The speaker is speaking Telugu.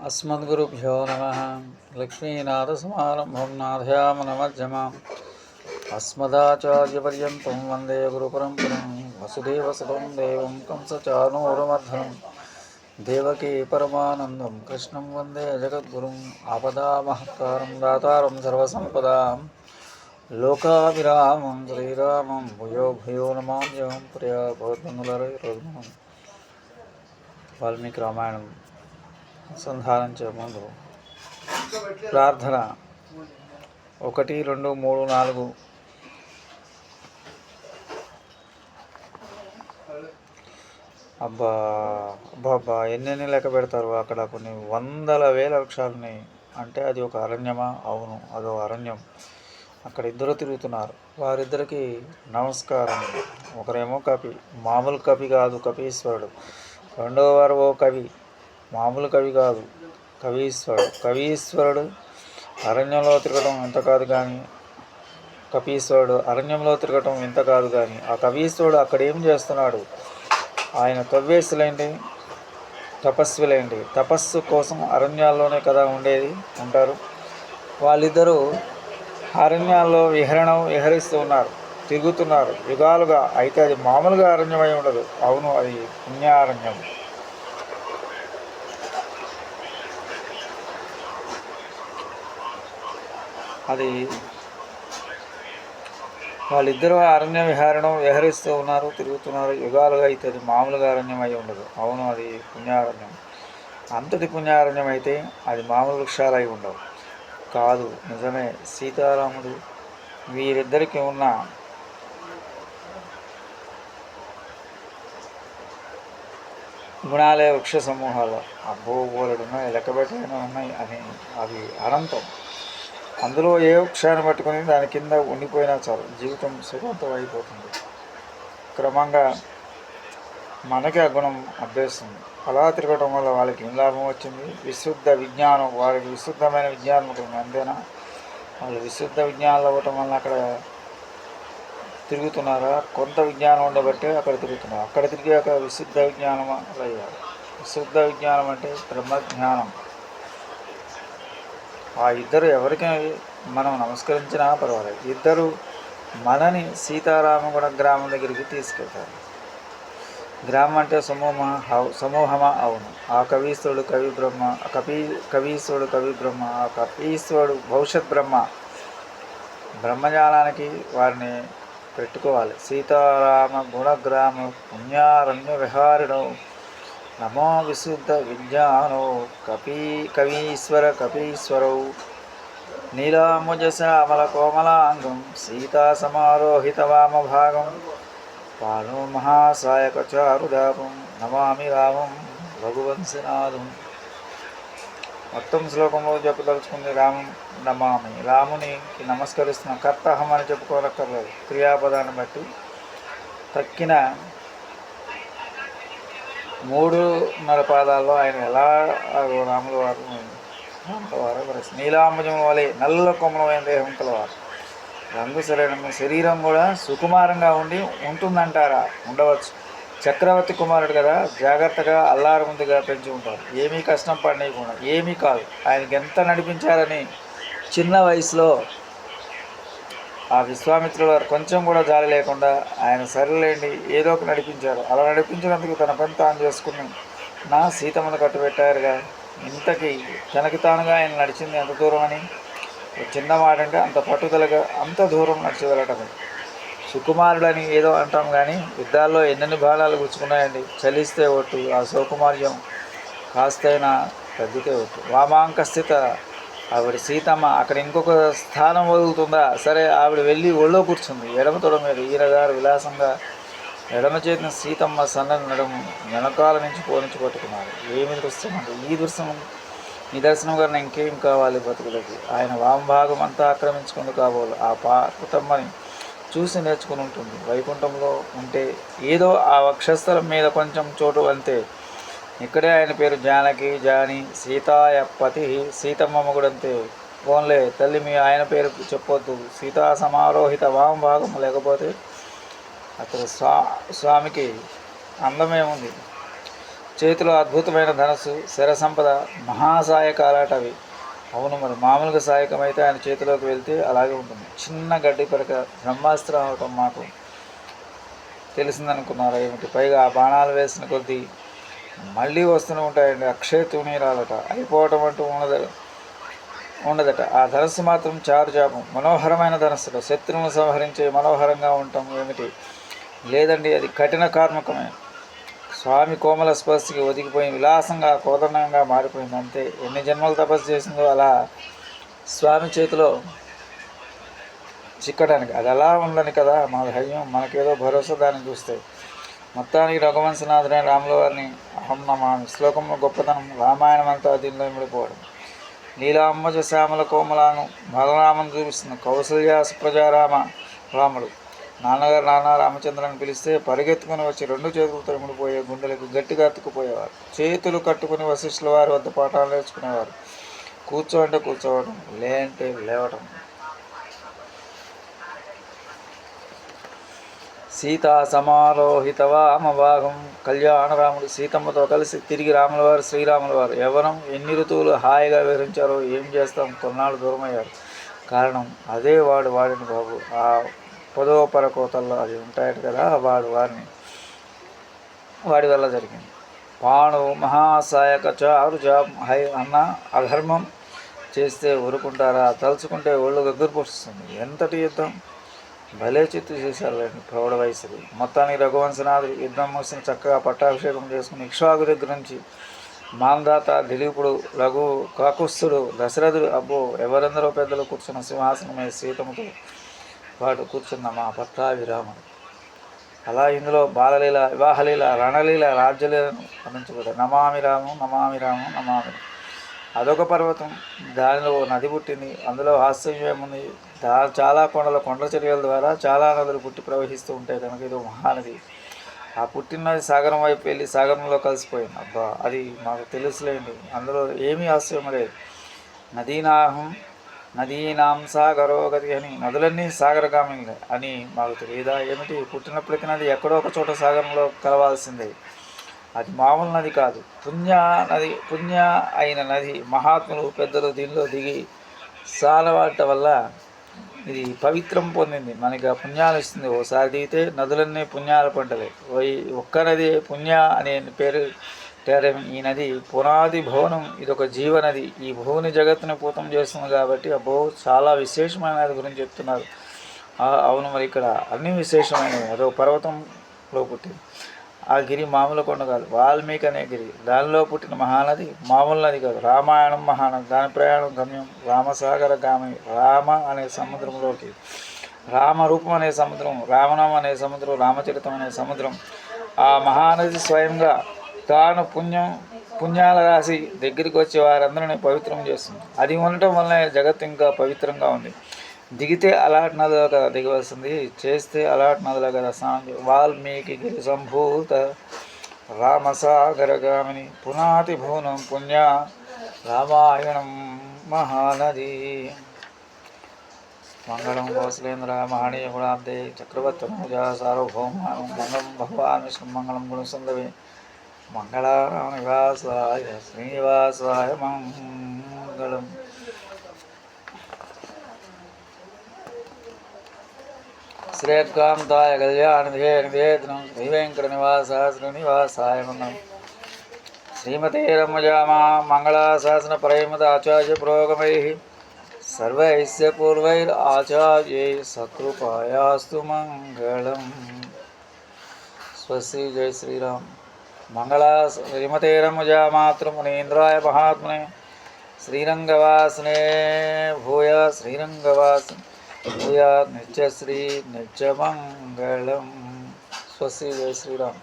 అస్మద్గురుభ్యో నమ లక్ష్మీనాథసమారంభం నాథయామనమధ్యమాం అస్మదాచార్యపర్యంతం వందే గురుపరంపరం వసుదేవసుతం దేవం కంసచానూరమర్ధనం దేవకీ పరమానందం కృష్ణం వందే జగద్గురుం ఆపదామహత్కారం దాతారం సర్వసంపదాం లోకావిరామం శ్రీరామం భూయో భూయో నమాం జం ప్రియ భగవద్మంగులరై రోజు వాల్మీకి రామాయణం సంధానించే ముందు ప్రార్థన ఒకటి రెండు మూడు నాలుగు. అబ్బా అబ్బా అబ్బా ఎన్నెన్ని లెక్క పెడతారు అక్కడ? కొన్ని వందల వేల వృక్షాలని. అంటే అది ఒక అరణ్యమా? అవును అదో అరణ్యం. అక్కడ ఇద్దరు తిరుగుతున్నారు. వారిద్దరికి నమస్కారం. ఒకరేమో కవి మామూలు కవి కాదు కపీశ్వరుడు. రెండవ వారు ఓ కవి. మామూలు కవి కాదు. కవీశ్వరుడు. కవీశ్వరుడు అరణ్యంలో తిరగడం ఎంత కాదు కానీ కపీశ్వరుడు అరణ్యంలో తిరగటం ఎంత కాదు కానీ ఆ కవీశ్వరుడు అక్కడ ఏం చేస్తున్నాడు? ఆయన తవ్వేసులేంటి తపస్సులేంటి తపస్సు కోసం అరణ్యాల్లోనే కదా ఉండేది ఉంటారు వాళ్ళిద్దరూ అరణ్యాల్లో విహరణం విహరిస్తూ ఉన్నారు తిరుగుతున్నారు. యుగాలుగా అయితే అది మామూలుగా అరణ్యమై ఉండదు. అవును అది పుణ్యారణ్యం. అది వాళ్ళిద్దరూ అరణ్య విహారణం విహరిస్తూ ఉన్నారు తిరుగుతున్నారు. యుగాలుగా అయితే అది మామూలుగా అరణ్యం అయి ఉండదు. అవును అది పుణ్యారణ్యం. అంతటి పుణ్యారణ్యం అయితే అది మామూలు వృక్షాలు అయి ఉండవు. కాదు నిజమే. సీతారాముడు వీరిద్దరికి ఉన్న గుణాలే వృక్ష సమూహాలు. అబ్బో బోలెడు ఉన్నాయి లెక్కబెట్టైనా ఉన్నాయి అని అవి అనంతం. అందులో ఏ వృక్షాన్ని పట్టుకుని దాని కింద ఉండిపోయినా చాలు. జీవితం సుఖవంతం అయిపోతుంది క్రమంగా మనకి ఆ గుణం అభ్యస్తుంది అలా తిరగటం వల్ల వాళ్ళకి ఏం లాభం వచ్చింది? విశుద్ధ విజ్ఞానం వారికి విశుద్ధమైన విజ్ఞానం ఉంటుంది. అంతేనా? వాళ్ళు విశుద్ధ విజ్ఞానాలు అవ్వటం వల్ల అక్కడ తిరుగుతున్నారా? కొంత విజ్ఞానం ఉండబట్టే అక్కడ తిరుగుతున్నారు. అక్కడ తిరిగాక విశుద్ధ విజ్ఞానం అయ్యారు. విశుద్ధ విజ్ఞానం అంటే బ్రహ్మజ్ఞానం. ఆ ఇద్దరు ఎవరికి మనం నమస్కరించినా పర్వాలేదు. ఇద్దరు మనని సీతారామగుణ గ్రామం దగ్గరికి తీసుకెళ్తారు. గ్రామం అంటే సమూహ సమూహమా? అవును. ఆ కవీశ్వరుడు కవి బ్రహ్మ కవి కవీశ్వరుడు కవి బ్రహ్మ ఆ కపీశ్వరుడు భవిష్యత్ బ్రహ్మ. బ్రహ్మజాలానికి వారిని పెట్టుకోవాలి. సీతారామ గుణగ్రామ పుణ్యారణ్య విహారిణం. నమో విశుద్ధ విజ్ఞానో కపీ కవీశ్వర కపీశ్వరౌ. నీలాముజశ్యామల కోమలాంగం సీతా సమారోహిత వామభాగం. పాలో మహాసాయక చారుదాపం నమామి రామం రఘువంశనాథం. మొత్తం శ్లోకంలో చెప్పదలుచుకుంది రామం నమామి రామునికి నమస్కరిస్తున్న. కర్తహం అని చెప్పుకోనక్కర్లేదు. క్రియాపదాన్ని బట్టి తక్కిన మూడున్నర పాదాల్లో ఆయన ఎలా రాముల వారు రాముల నీలాంబజం వలె నల్ల కొమ్మలమైన దేహం కలవారు. రంగు సరైన శరీరం కూడా సుకుమారంగా ఉండి ఉంటుందంటారా? ఉండవచ్చు. చక్రవర్తి కుమారుడు కదా జాగ్రత్తగా అల్లారు ముందుగా పెంచి ఉంటారు. ఏమీ కష్టం పడనీయకుండా ఏమీ కాదు. ఆయనకి ఎంత నడిపించారని చిన్న వయసులో ఆ విశ్వామిత్రుల వారు కొంచెం కూడా జాలి లేకుండా ఆయన సరిలేండి ఏదో ఒక నడిపించారు. అలా నడిపించినందుకు తన పని తాను చేసుకుని నా సీతమ్మను కట్టుబెట్టారుగా. ఇంతకీ తనకి తానుగా ఆయన నడిచింది ఎంత దూరం అని? చిన్న మాట అంటే అంత పట్టుదలగా అంత దూరం నడిచి వెళ్ళటం సుకుమారుడని ఏదో అంటాం కానీ యుద్ధాల్లో ఎన్నెన్ని బాణాలు గుచ్చుకున్నాయండి. చలిస్తే ఒట్టు ఆ సౌకుమార్యం కాస్తైనా తగ్గితే ఒట్టు. వామాంకస్థిత ఆవిడ సీతమ్మ అక్కడ ఇంకొక స్థానం వదులుతుందా? సరే ఆవిడ వెళ్ళి ఒళ్ళో కూర్చుంది. ఎడమ తొడ మీద ఈయన గారు విలాసంగా ఎడమ చేతిన సీతమ్మ సన్నని నడుము వెనకాల నుంచి పోనించి పట్టుకున్నారు. ఏమి దృశ్యం అంటే ఈ దృశ్యం నిదర్శనం గారిని ఇంకేం కావాలి బతుకులకి? ఆయన వామభాగం అంతా ఆక్రమించుకుంది కాబోలు. ఆ పార్వతమ్మని చూసి నేర్చుకుని ఉంటుంది. వైకుంఠంలో ఉంటే ఏదో ఆ వక్షస్థలం మీద కొంచెం చోటు అంతే. ఇక్కడే ఆయన పేరు జానకి జాని సీతాయపతి సీతమ్మ కూడా ఫోన్లే తల్లి మీ ఆయన పేరు చెప్పొద్దు. సీతా సమారోహిత వామ భాగం లేకపోతే అతను స్వా స్వామికి అందమేముంది? చేతిలో అద్భుతమైన ధనస్సు శర సంపద మహాసాయకాలాట అవి అవును మరి మామూలుగా సాయకం అయితే ఆయన చేతిలోకి వెళ్తే అలాగే ఉంటుంది. చిన్న గడ్డి పరక బ్రహ్మాస్త్రం అవటం మాకు తెలిసిందనుకున్నారు ఏమిటి? పైగా ఆ బాణాలు వేసిన కొద్దీ మళ్ళీ వస్తూనే ఉంటాయండి. అక్షయ తునీరాలట అయిపోవటం అంటూ ఉండదు. ఉండదట. ఆ ధనస్సు మాత్రం చారుజాపం మనోహరమైన ధనస్సులో. శత్రువును సంహరించే మనోహరంగా ఉండటం ఏమిటి? లేదండి అది కఠిన కార్మికమే. స్వామి కోమల స్పర్శకి ఒదిగిపోయి విలాసంగా కోదండంగా మారిపోయింది. అంతే. ఎన్ని జన్మలు తపస్సు చేసిందో అలా స్వామి చేతిలో చిక్కడానికి అది అలా ఉండని కదా మా ధైర్యం. మనకేదో భరోసా దాన్ని చూస్తే. మొత్తానికి రఘువంశనాథుడైన రాముల వారిని అహం నమామి శ్లోకంలో గొప్పతనం రామాయణం అంతా దీనిలో ఇమిడిపోవడం నీలాంబజ శ్యామల కోమలాను బలరామను చూపిస్తుంది కౌసల్య సుప్రజారామ రాముడు. నాన్నగారు నాన్న రామచంద్రని పిలిస్తే పరిగెత్తుకుని వచ్చి రెండు చేతులతో ఇమిడిపోయే గుండెలకు గట్టిగా అతుక్కుపోయేవారు. చేతులు కట్టుకుని వశిష్ఠుల వారి వద్ద పాఠాలు నేర్చుకునేవారు. కూర్చోంటే కూర్చోవడం లే అంటే లేవటం సీతా సమారోహిత వామభాగం కళ్యాణరాముడు సీతమ్మతో కలిసి తిరిగి రాములవారు శ్రీరాములవారు ఎవరం ఎన్ని ఋతువులు హాయిగా వివరించారో ఏం చేస్తాం? కొన్నాళ్ళు దూరమయ్యారు. కారణం అదే వాడు వాడిని బాబు. ఆ పదో పరకోతల్లో అది ఉంటాయట కదా వాడు వారిని వాడి వల్ల జరిగింది. పాణు మహాసాయక చారు జాబ్ హై అన్న అధర్మం చేస్తే ఊరుకుంటారా? తలుచుకుంటే ఒళ్ళు గగ్గురు పొడుస్తుంది. ఎంతటి యుద్ధం? భలే చిత్తు చేశారులేండి ప్రౌఢ వయసుది. మొత్తానికి రఘువంశనాథుడు యుద్ధం ముగిసిన చక్కగా పట్టాభిషేకం చేసుకుని ఇక్ష్వాకు దగ్గర నుంచి మాందాత దిలీపుడు రఘు కాకుస్తుడు దశరథుడు అబ్బో ఎవరెందరో పెద్దలు కూర్చున్న సింహాసనమే సీతముతో పాటు కూర్చున్న మా పట్టాభిరాముడు. అలా ఇందులో బాలలీల వివాహలీల రణలీల రాజ్యలీలను అందించబడ్డాయి నమామి రాము నమామి రాము నమామి అదొక పర్వతం. దానిలో ఓ నది పుట్టింది. అందులో హాస్యం ఏముంది చాలా కొండల కొండల చర్యల ద్వారా చాలా నదులు పుట్టి ప్రవహిస్తూ ఉంటాయి. కనుక ఇది మహానది. ఆ పుట్టినది సాగరం వైపు వెళ్ళి సాగరంలో కలిసిపోయింది. అబ్బా అది మాకు తెలుసులేండి. అందులో ఏమీ ఆశ్చర్యం లేదు. నదీనాహం నదీనాం సాగరోగతి అని నదులన్నీ సాగరగామిలే అని మాకు తెలియదా? ఏమిటి? పుట్టినప్పటికీ నది ఎక్కడో ఒక చోట సాగరంలో కలవాల్సిందే. అది మామూలు నది కాదు. పుణ్య నది పుణ్య అయిన నది మహాత్ములు పెద్దలు దీనిలో దిగి సాలవాట వల్ల ఇది పవిత్రం పొందింది. మనకి ఆ పుణ్యాలు ఇస్తుంది. ఓసారి దిగితే నదులన్నీ పుణ్యాల పంటలే. ఒక్క నది పుణ్య అనే పేరు టేరం ఈ నది. పునాది భువనం ఇది ఒక జీవనది ఈ భూని జగత్తుని పూతం చేస్తుంది కాబట్టి ఆ భూ చాలా విశేషమైనది గురించి చెప్తున్నారు. అవును మరి ఇక్కడ అన్ని విశేషమైనవి. అదో పర్వతంలో పుట్టింది. ఆ గిరి మామూలు కొండ కాదు వాల్మీకి అనే గిరి. దానిలో పుట్టిన మహానది మామూలు నది కాదు. రామాయణం మహానది. దాని ప్రయాణం గమ్యం రామసాగర గామి రామ అనే సముద్రంలోకి రామరూపం అనే సముద్రం రామనామం అనే సముద్రం రామచరితం అనే సముద్రం. ఆ మహానది స్వయంగా తాను పుణ్యం పుణ్యాల రాసి దగ్గరికి వచ్చే వారందరినీ పవిత్రం చేస్తుంది. అది ఉండటం వల్లనే జగత్ ఇంకా పవిత్రంగా ఉంది. దిగితే అలాట్ నదిలో కదా దిగవలసింది చేస్తే అలాట్ నదిలో కదా స్నానం వాల్మీకి గిరి సంభూత రామసాగరగామిని పునాతి భూనం పుణ్య రామాయణం మహానది. మంగళం కౌశలేంద్ర మహనీయ గుణాబ్దే చక్రవర్తి పూజా సార్వభౌమ మంగళం భగవాన్ విష్ణు మంగళం గుణసుందవి మంగళారామ నివాసాయ శ్రీనివాసాయ మంగళం. శ్రేయకాంతాయ కళ్యాణ నివేదనం శ్రీ వెంకట నివాస శ్రీనివాసాయ మంగళం శ్రీమతే రమజామా మంగళాశాసన పరమద ఆచార్య పురోగమై సర్వైస్య పూర్వైర్ ఆచార్యై సకృపాయాస్తు మంగళం స్వస్తి జై శ్రీరామ్ మంగళా శ్రీమతే రమజా మాతృమునీంద్రాయ మహాత్మనే శ్రీరంగవాసనే భూయ శ్రీరంగవాస భూయ నిత్యశ్రీ నిత్యమంగళం. స్వస్తి జై శ్రీరామ్.